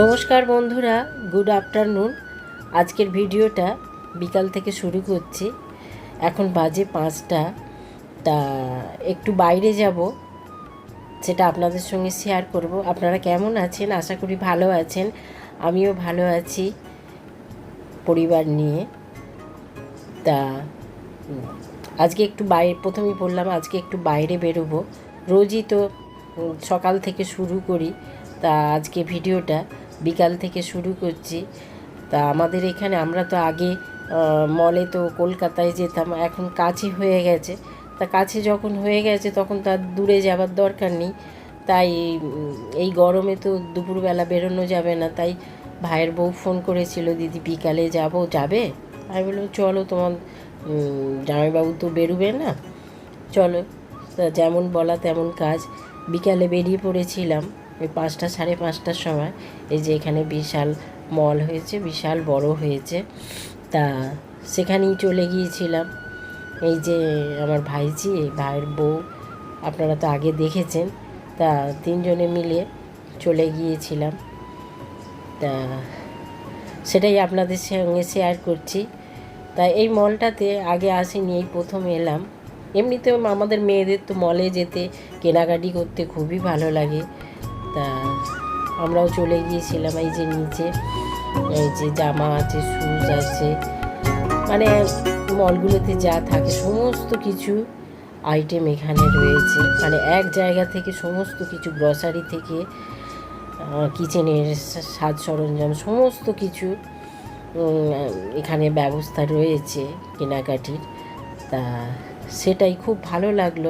নমস্কার বন্ধুরা good afternoon আজকের ভিডিওটা বিকাল থেকে শুরু করছি। এখন বাজে পাঁচটা। তা একটু বাইরে যাব, সেটা আপনাদের সঙ্গে শেয়ার করব। আপনারা কেমন আছেন? আশা করি ভালো আছেন। আমিও ভালো আছি পরিবার নিয়ে। তা আজকে একটু বাইরে প্রথমেই বললাম আজকে একটু বাইরে বেরোবো। রোজই তো সকাল থেকে শুরু করি। তা আজকে ভিডিওটা বিকাল থেকে শুরু করছি। তা আমাদের এখানে আমরা তো আগে মলে তো কলকাতায় যেতাম, এখন কাছে হয়ে গেছে। তা কাছে যখন হয়ে গেছে তখন তার দূরে যাবার দরকার নেই। তাই এই গরমে তো দুপুরবেলা বেরোনো যাবে না। তাই ভাইয়ের বউ ফোন করেছিল, দিদি বিকালে যাব, যাবে? আমি বললাম, চলো, তোমার জামাইবাবু তো বেরোবে না। চলো। যেমন বলা তেমন কাজ। বিকালে বেরিয়ে পড়েছিলাম। ওই পাঁচটা সাড়ে পাঁচটার সময় এই যে এখানে বিশাল মল হয়েছে, বিশাল বড় হয়েছে। তা সেখানেই চলে গিয়েছিলাম। এই যে আমার ভাইজি ভাইয়ের বউ, আপনারা তো আগে দেখেছেন। তা তিনজনে মিলে চলে গিয়েছিলাম। তা সেটাই আপনাদের সঙ্গে শেয়ার করছি। তা এই মলটাতে আগে আসিনি, এই প্রথম এলাম। এমনিতেও আমাদের মেয়েদের তো মলে যেতে, কেনাকাটি করতে খুবই ভালো লাগে। তা আমরাও চলে গিয়েছিলাম এই যে নিচে, এই যে জামা আছে শুজ আছে। মানে মলগুলোতে যা থাকে, সমস্ত কিছু আইটেম এখানে রয়েছে। মানে এক জায়গা থেকে সমস্ত কিছু গ্রসারি থেকে কিচেনের সাজ সরঞ্জাম, সমস্ত কিছু এখানে ব্যবস্থা রয়েছে কেনাকাটির। তা সেটাই খুব ভালো লাগল।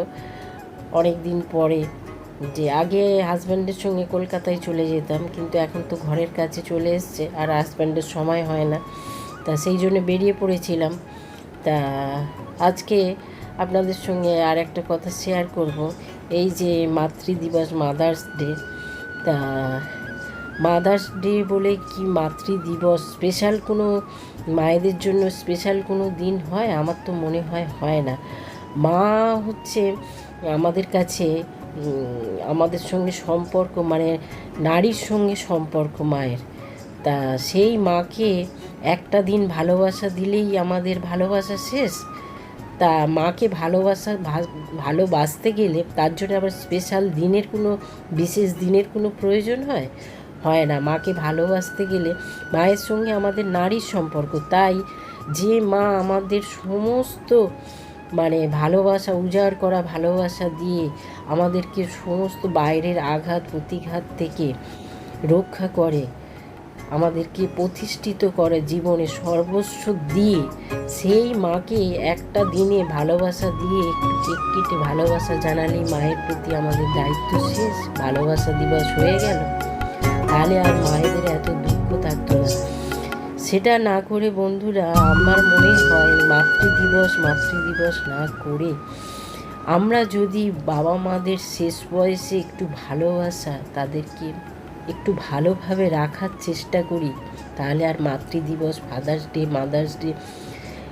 অনেক দিন পরে যে আগে হাজব্যান্ডের সঙ্গে কলকাতায় চলে যেতাম, কিন্তু এখন তো ঘরের কাছে চলে এসছে আর হাজব্যান্ডের সময় হয় না। তা সেই জন্য বেরিয়ে পড়েছিলাম। তা আজকে আপনাদের সঙ্গে আর একটা কথা শেয়ার করব। এই যে মাতৃদিবস মাদার্স ডে তা মাদার্স ডে বলে কি মাতৃদিবস? স্পেশাল কোনো মায়েদের জন্য স্পেশাল কোনো দিন হয়? আমার তো মনে হয় হয় না। মা হচ্ছে আমাদের কাছে আমাদের সঙ্গে সম্পর্ক মানে নারীর সঙ্গে সম্পর্ক মায়ের। তা সেই মাকে একটা দিন ভালোবাসা দিলেই আমাদের ভালোবাসা শেষ। তা মাকে ভালোবাসা ভালোবাসতে গেলে তার জন্য আবার স্পেশাল দিনের কোনো, বিশেষ দিনের কোনো প্রয়োজন হয়? হয় না। মাকে ভালোবাসতে গেলে মায়ের সঙ্গে আমাদের নারীর সম্পর্ক। তাই যে মা আমাদের সমস্ত মানে ভালোবাসা, উজাড় করা ভালোবাসা দিয়ে আমাদেরকে সমস্ত বাইরের আঘাত, প্রতিঘাত থেকে রক্ষা করে, আমাদেরকে প্রতিষ্ঠিত করে জীবনে সর্বস্ব দিয়ে, সেই মাকে একটা দিনে ভালোবাসা দিয়ে, একটু কেক কেটে ভালোবাসা জানালেই মায়ের প্রতি আমাদের দায়িত্ব শেষ, ভালোবাসা দিবস হয়ে গেল। তাহলে আর মায়েদের এত দুঃখ থাকতো না। সেটা না করে বন্ধুরা, আমার মনে হয় মাতৃদিবস মাতৃদিবস না করে আমরা যদি বাবা মাদের শেষ বয়সে একটু ভালোবাসা তাদেরকে একটু ভালোভাবে রাখার চেষ্টা করি, তাহলে আর মাতৃদিবস ফাদার্স ডে মাদার্স ডে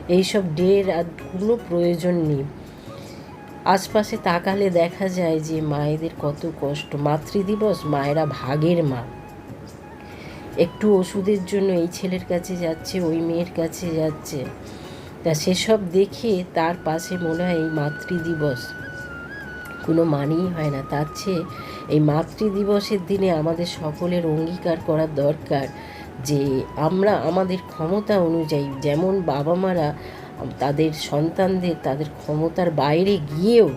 এইসব ডের আর কোনো প্রয়োজন নেই। আশপাশে তাকালে দেখা যায় যে মায়েদের কত কষ্ট। মাতৃদিবস মায়েরা ভাগের মা। একটু ওষুধের জন্য এই ছেলের কাছে যাচ্ছে, ওই মেয়ের কাছে যাচ্ছে। তা সেসব দেখে তার পাশে মনে হয় এই মাতৃদিবস। কোনো মানেই হয় না। তার চেয়ে এই মাতৃদিবসের দিনে আমাদের সকলের অঙ্গীকার করা দরকার যে আমরা আমাদের ক্ষমতা অনুযায়ী যেমন বাবা মারা তাদের সন্তানদের তাদের ক্ষমতার বাইরে গিয়েও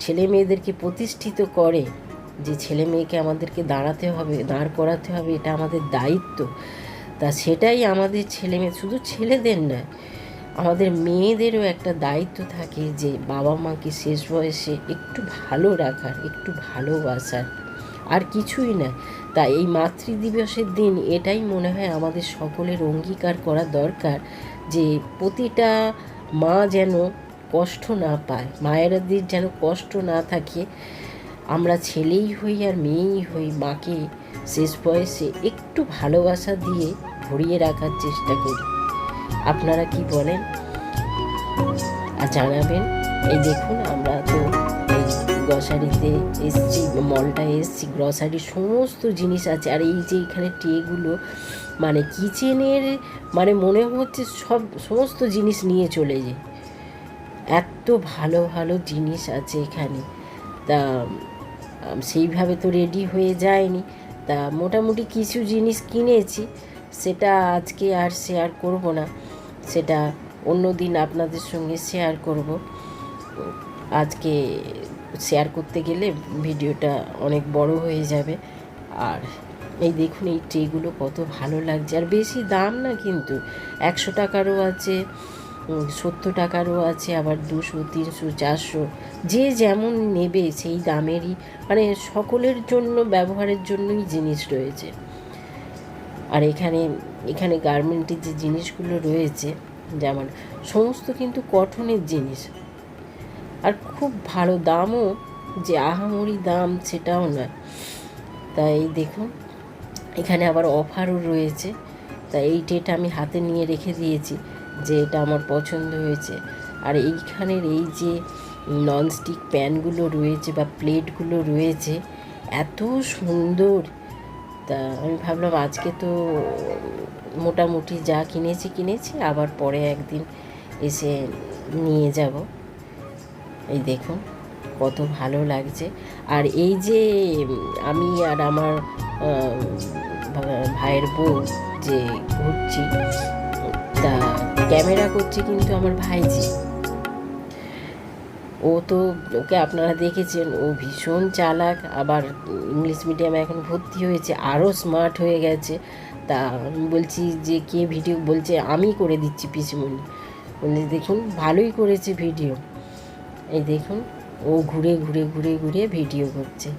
ছেলে মেয়েদেরকে প্রতিষ্ঠিত করে, যে ছেলে মেয়েকে আমাদেরকে দাঁড়াতে হবে, দাঁড় করাতে হবে, এটা আমাদের দায়িত্ব। তা সেটাই আমাদের ছেলে মেয়ে শুধু ছেলেদের নয় আমাদের মেয়েদেরও একটা দায়িত্ব থাকে যে বাবা মাকে শেষ বয়সে একটু ভালো রাখার, একটু ভালোবাসার। আর কিছুই না। তা এই মাতৃদিবসের দিন এটাই মনে হয় আমাদের সকলের অঙ্গীকার করা দরকার যে প্রতিটা মা যেন কষ্ট না পায়, মায়েরাদের যেন কষ্ট না থাকে। আমরা ছেলেই হই আর মেয়েই হই, মাকে শেষ বয়সে একটু ভালোবাসা দিয়ে ভরিয়ে রাখার চেষ্টা করি। আপনারা কি বলেন? আর জানাবেন। এই দেখুন, আমরা তো এই গ্রসারিতে এসছি মলটা এসছি গ্রসারির সমস্ত জিনিস আছে। আর এই যে এখানে ট্রেগুলো মানে কিচেনের মানে মনে হচ্ছে সব, সমস্ত জিনিস নিয়ে চলে যায়। এত ভালো ভালো জিনিস আছে এখানে। তা সেইভাবে তো রেডি হয়ে যায়নি। তা, মোটামুটি কিছু জিনিস কিনেছি। সেটা আজকে আর শেয়ার করব না। সেটা অন্য দিন আপনাদের সঙ্গে শেয়ার করব। আজকে শেয়ার করতে গেলে ভিডিওটা অনেক বড় হয়ে যাবে। আর এই দেখুন, এই ট্রেগুলো কত ভালো লাগছে। আর বেশি দাম না কিন্তু। একশো টাকারও আছে সত্তর টাকারও আছে, আবার দুশো, তিনশো, চারশো, যে যেমন নেবে সেই দামেরই মানে সকলের জন্য, ব্যবহারের জন্যই জিনিস রয়েছে। আর এখানে এখানে গার্মেন্টের যে জিনিসগুলো রয়েছে যেমন সমস্ত কিন্তু কঠনের জিনিস। আর খুব ভালো দামও, যে আহামরি দাম সেটাও নয়। তাই দেখুন, এখানে আবার অফারও রয়েছে। তাই এই ট্রেটা আমি হাতে নিয়ে রেখে দিয়েছি, যে এটা আমার পছন্দ হয়েছে। আর এইখানের এই যে ননস্টিক প্যানগুলো রয়েছে বা প্লেটগুলো রয়েছে, এত সুন্দর! তা আমি ভাবলাম আজকে তো মোটামুটি যা কিনেছি কিনেছি, আবার পরে একদিন এসে নিয়ে যাব। এই দেখুন, কত ভালো লাগছে। আর এই যে, আমি আর আমার ভাইয়ের বউ যে ঘুরছি, তা ক্যামেরা করছে কিন্তু আমার ভাইজি। ও তো ওকে আপনারা দেখেছেন, ও ভীষণ চালাক, আবার ইংলিশ মিডিয়ামে এখন ভর্তি হয়েছে আরও স্মার্ট হয়ে গেছে। তা আমি বলছি যে, কে ভিডিও বলছে, আমি করে দিচ্ছি পিসিমণি। বলছি দেখুন, ভালোই করেছে ভিডিও এই দেখুন, ও ঘুরে ঘুরে ঘুরে ঘুরে ভিডিও করছে।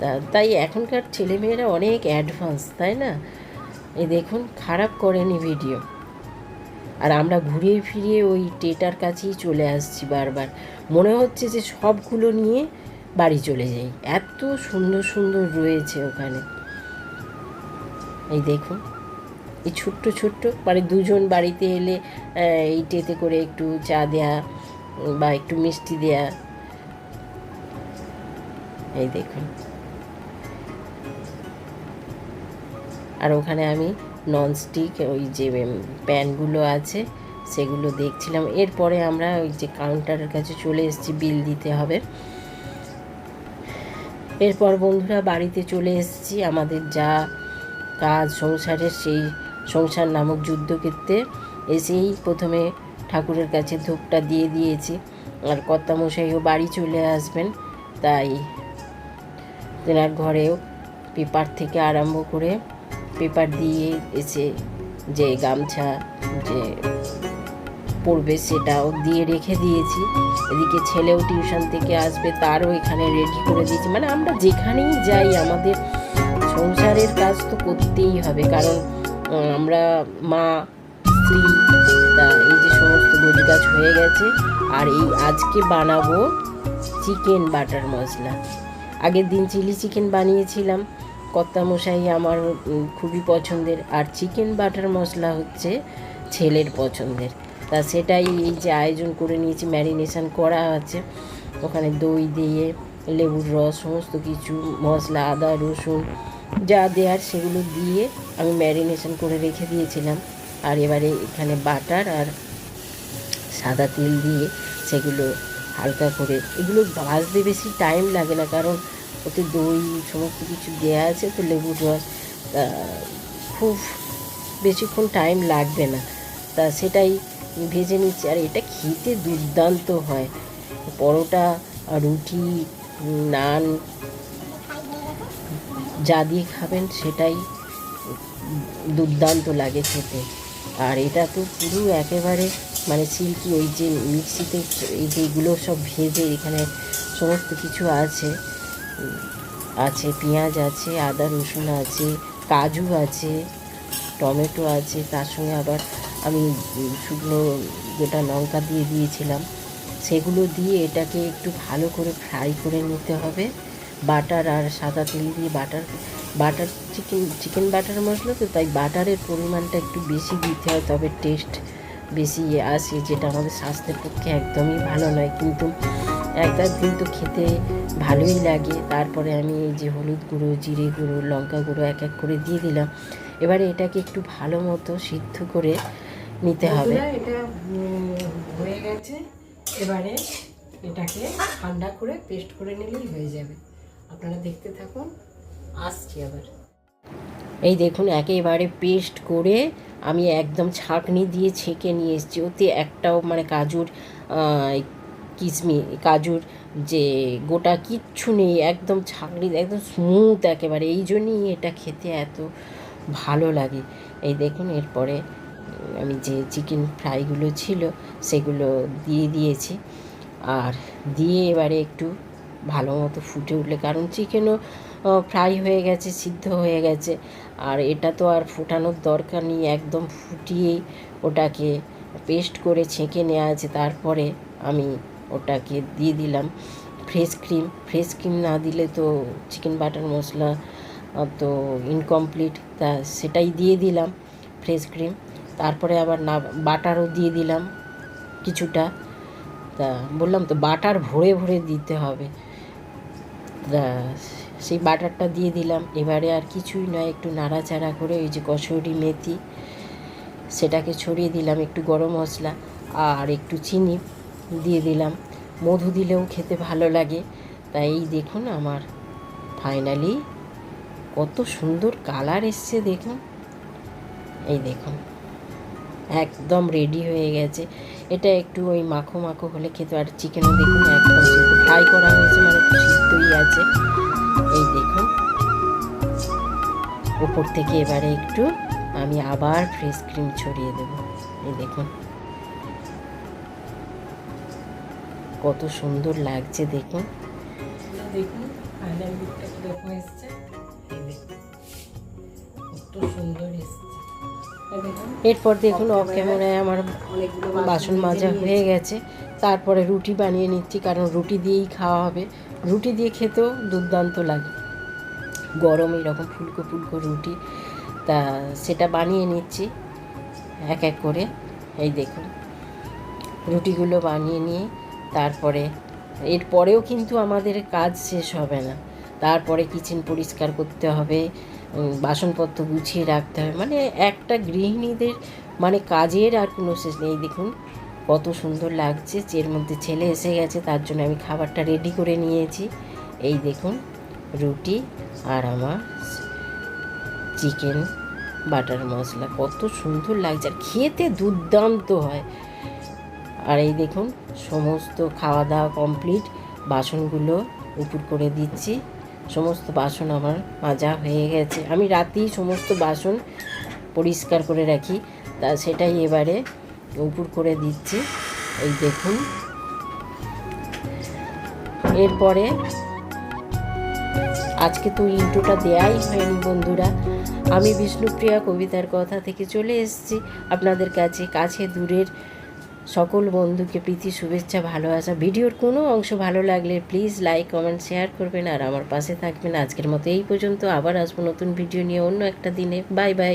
তা, তাই এখনকার ছেলেমেয়েরা অনেক অ্যাডভান্স তাই না? এই দেখুন, খারাপ করেনি ভিডিও আর আমরা ঘুরিয়ে ফিরিয়ে ওই টেটার কাছেই চলে আসছি বারবার। মনে হচ্ছে যে সবগুলো নিয়ে বাড়ি চলে যাই। এত সুন্দর সুন্দর রয়েছে ওখানে। এই দেখুন, এই ছোট্ট ছোট্ট মানে দুজন বাড়িতে এলে এই টেতে করে একটু চা দেয়া বা একটু মিষ্টি দেয়া। এই দেখুন। আর ওখানে আমি ননস্টিক ওই যে প্যানগুলো আছে, সেগুলো দেখছিলাম। এরপরে আমরা ওই যে কাউন্টারের কাছে চলে এসেছি বিল দিতে হবে। এরপর বন্ধুরা বাড়িতে চলে এসেছি, আমাদের যা কাজ সংসারের, সেই সংসার নামক যুদ্ধক্ষেত্রে এসেই প্রথমে ঠাকুরের কাছে ধূপটা দিয়ে দিয়েছি। আর কর্তামশাইও বাড়ি চলে আসবেন, তাই তেনার ঘরেও পেপার থেকে আরম্ভ করে পেপার দিয়ে এসে যে গামছা যে পড়বে সেটাও দিয়ে রেখে দিয়েছি। এদিকে ছেলেও টিউশন থেকে আসবে, তারও এখানে রেডি করে দিয়েছি। মানে আমরা যেখানেই যাই, আমাদের সংসারের কাজ তো করতেই হবে। কারণ আমরা মা, স্ত্রী, তা এই যে সমস্ত কাজ হয়ে গেছে। আর এই আজকে বানাবো চিকেন বাটার মশলা। আগের দিন চিলি চিকেন বানিয়েছিলাম। কর্তামশাই আমার খুবই পছন্দের। আর চিকেন বাটার মশলা হচ্ছে ছেলের পছন্দের। তা সেটাই এই যে আয়োজন করে নিয়েছি ম্যারিনেশন করা আছে। ওখানে দই দিয়ে, লেবুর রস, সমস্ত কিছু, মশলা, আদা, রসুন, যা দেওয়ার সেগুলো দিয়ে আমি ম্যারিনেশন করে রেখে দিয়েছিলাম। আর এবারে এখানে বাটার আর সাদা তেল দিয়ে সেগুলো হালকা করে, এগুলো ভাজতে বেশি টাইম লাগে না কারণ ওতে দই, সমস্ত কিছু দেওয়া আছে, তো লেবুর রস খুব বেশিক্ষণ টাইম লাগবে না। তা সেটাই ভেজে নিচ্ছি। আর এটা খেতে দুর্দান্ত হয়। পরোটা রুটি, নান যা দিয়ে খাবেন সেটাই দুর্দান্ত লাগে খেতে। আর এটা তো পুরো একেবারে মানে সিল্কি, ওই যে মিক্সিতে এই যেগুলো সব ভেজে এখানে সমস্ত কিছু আছে। আছে, পেঁয়াজ আছে, আদা, রসুন আছে, কাজু আছে, টমেটো আছে, তার সঙ্গে আবার আমি শুকনো গোটা লঙ্কা দিয়ে দিয়েছিলাম। সেগুলো দিয়ে এটাকে একটু ভালো করে ফ্রাই করে নিতে হবে। বাটার আর সাদা তেল দিয়ে butter butter chicken chicken butter মশলা তো, তাই বাটারের পরিমাণটা একটু বেশি দিতে হয়, তবে টেস্ট বেশি আসে, যেটা আমাদের স্বাস্থ্যের পক্ষে একদমই ভালো নয়। কিন্তু একদার দিন তো খেতে ভালোই লাগে। তারপরে আমি এই যে হলুদ গুঁড়ো জিরে গুঁড়ো লঙ্কা গুঁড়ো এক এক করে দিয়ে দিলাম। এবারে এটাকে একটু ভালো মতো সিদ্ধ করে নিতে হবে। এটা হয়ে গেছে। এবারে এটাকে ঠান্ডা করে পেস্ট করে নিলেই হয়ে যাবে। আপনারা দেখতে থাকুন আসছি আবার। এই দেখুন একেবারে পেস্ট করে আমি একদম ছাঁকনি দিয়ে ছেঁকে নিয়ে এসেছি। ওতে একটাও মানে কাজুর কিশমি কাজুর যে গোটা কিচ্ছু নেই, একদম ছাঁকনি একদম স্মুথ একেবারে। এই জন্যই এটা খেতে এত ভালো লাগে। এই দেখুন, এরপরে আমি যে চিকেন ফ্রাইগুলো ছিল, সেগুলো দিয়ে দিয়েছি। আর দিয়ে এবারে একটু ভালো মতো ফুটে উঠলে, কারণ চিকেনও ফ্রাই হয়ে গেছে, সিদ্ধ হয়ে গেছে। আর এটা তো আর ফোটানোর দরকার নেই, একদম ফুটিয়েই ওটাকে পেস্ট করে ছেঁকে নেওয়া আছে। তারপরে আমি ওটাকে দিয়ে দিলাম। ফ্রেশ ক্রিম ফ্রেশ ক্রিম না দিলে তো চিকেন বাটার মশলা তো ইনকমপ্লিট তা সেটাই দিয়ে দিলাম ফ্রেশ ক্রিম তারপরে আবার না বাটারও দিয়ে দিলাম কিছুটা। তা বললাম তো বাটার ভরে ভরে দিতে হবে। তা সেই বাটারটা দিয়ে দিলাম। এবারে আর কিছুই নয়, একটু নাড়াচাড়া করে ওই যে কসুরি মেথি, সেটাকে ছড়িয়ে দিলাম একটু গরম মশলা আর একটু চিনি। দিয়ে দিলাম। মধু দিলেও খেতে ভালো লাগে। তাই এই দেখুন আমার ফাইনালি কত সুন্দর কালার এসছে দেখুন। এই দেখুন, একদম রেডি হয়ে গেছে। এটা একটু ওই মাখো মাখো হলে খেতে আর চিকেনও দেখুন একদম ফ্রাই করা হয়েছে মানে সিদ্ধই আছে। এই দেখুন, উপর থেকে এবারে একটু আমি আবার ফ্রেশ ক্রিম ছড়িয়ে দেব। এই দেখুন। কত সুন্দর লাগছে দেখুন। দেখুন ফাইনাল লুকটা কীরকম এসছে। কত সুন্দর এসছে। এরপর দেখুন অফ ক্যামেরায় আমার বাসন মাজা হয়ে গেছে। তারপরে রুটি বানিয়ে নিচ্ছি কারণ রুটি দিয়েই খাওয়া হবে। রুটি দিয়ে খেতেও দুর্দান্ত লাগে। গরম এরকম ফুলকো ফুলকো রুটি তা সেটা বানিয়ে নিচ্ছি এক এক করে। এই দেখুন রুটিগুলো বানিয়ে নিয়ে তারপরে এরপরেও কিন্তু আমাদের কাজ শেষ হবে না। তারপরে কিচেন পরিষ্কার করতে হবে বাসনপত্র গুছিয়ে রাখতে হবে। মানে একটা গৃহিণীদের মানে কাজের আর কোনো শেষ নেই। দেখুন, কত সুন্দর লাগছে। এর মধ্যে ছেলে এসে গেছে, তার জন্য আমি খাবারটা রেডি করে নিয়েছি। এই দেখুন, রুটি আর আমার চিকেন বাটার মশলা। কত সুন্দর লাগছে। আর খেতে দুর্দান্ত হয়। আর এই দেখুন, সমস্ত খাওয়া দাওয়া কমপ্লিট বাসনগুলো উপর করে দিচ্ছি। সমস্ত বাসন আমার মাজা হয়ে গেছে। আমি রাতেই সমস্ত বাসন পরিষ্কার করে রাখি। তা সেটাই এবারে উপর করে দিচ্ছি। এই দেখুন। এরপরে আজকে তো ইন্ট্রোটা দেয়াই হয়নি বন্ধুরা। আমি বিষ্ণুপ্রিয়া কবিতার কথা থেকে চলে এসেছি। আপনাদের কাছে কাছে দূরের সকল বন্ধুকে প্রীতি, শুভেচ্ছা, ভালোবাসা। ভিডিওর কোনো অংশ ভালো লাগলে প্লিজ লাইক কমেন্ট শেয়ার করবেন আর আমার পাশে থাকবেন। আজকের মতো এই পর্যন্ত। আবার আসব নতুন ভিডিও নিয়ে অন্য একটা দিনে। Bye bye